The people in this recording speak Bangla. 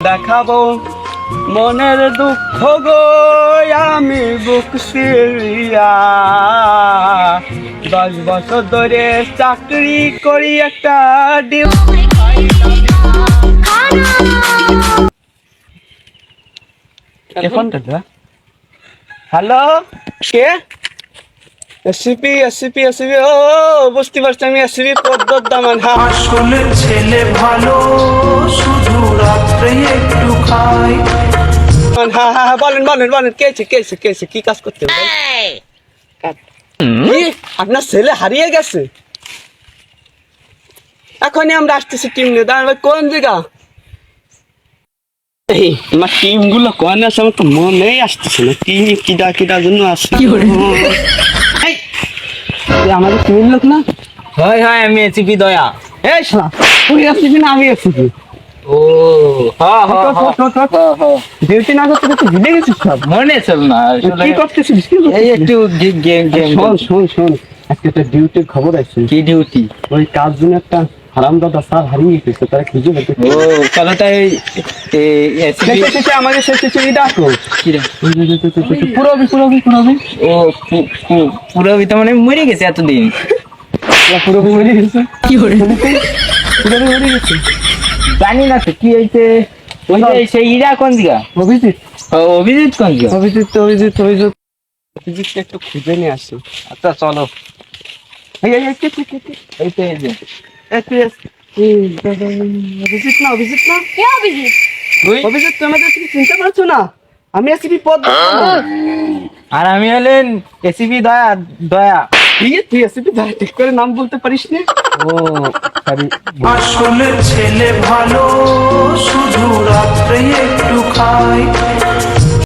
দেখাবো মনের দুঃখ গো আমি বুক সিরিয়া দশ বছর ধরে চাকরি করি একটা ডিউ হ্যালো কে? এসিপি এসিপি এসিপি ও বুঝতে পারছি আমি এসিপি পদ্মর দামান হ্যাঁ। আসলে ছেলে ভালো শুধু রাত্রে একটু খাই হ্যাঁ হ্যাঁ হ্যাঁ বলেন বলেন বলেন কে আছে কে আছে কে আছে কি কাজ করতে হবে? আপনার ছেলে হারিয়ে গেছে। এখনই আমরা আসতেছি টিম নিয়ে দাঁড়ান কোন জায়গা? এই আমার টিমগুলো কোন আছে আমার তো মনেই আসতেছে না টিম কিটা কিটার জন্য আসছে? এই আমাদের লোক না হয় হয় আমি এসিপি দয়া এই শালা তুই এসিপি না আমি এসিপি ও হ্যাঁ হ্যাঁ ডিউটি না করতে করতে ভুলে গেছিস সব? মনে চল না কি করতেছিস? কি এই একটু গেম গেম শোন শোন শোন। আজকে একটা ডিউটির খবর আছে। কি ডিউটি ওই কাজ একটা হারাম দাদা স্যার হারিয়ে গেছে তারা খুঁজে পেতে ও চলো তাই শেষে শেষে আমাদের শেষে ডাকো? পুরোবি পুরোবি পুরোবি ও পু- পু- পুরো ভিতর মানে মরে গেছে এতদিন। পুরোবি মরে গেছে। কি করে? পুরোবি মরে গেছে। জানি না তো কি হয়েছে? ওই যে সেই ইরা কোন দিকা অভিজিৎ। অভিজিৎ কোন দিকা অভিজিৎ অভিজিৎ অভিজিৎ। একটু খুঁজে নিয়ে আসি। আচ্ছা চলো। এই এই এই, কে কে কে কে? এই যে দাদা, অভিজিৎ না অভিজিৎ না কে অভিজিৎ অভিজিৎ তুমি আমাদের চিনতে পারছ না? আমি আছি বিপদ আর আমি হলেন এসিপি দয়া দয়া। তুই তুই এসিপি দয়া ঠিক করে নাম বলতে পারিস না। ও সরি আসলে ছেলে ভালো শুধু রাত্রে একটু খাই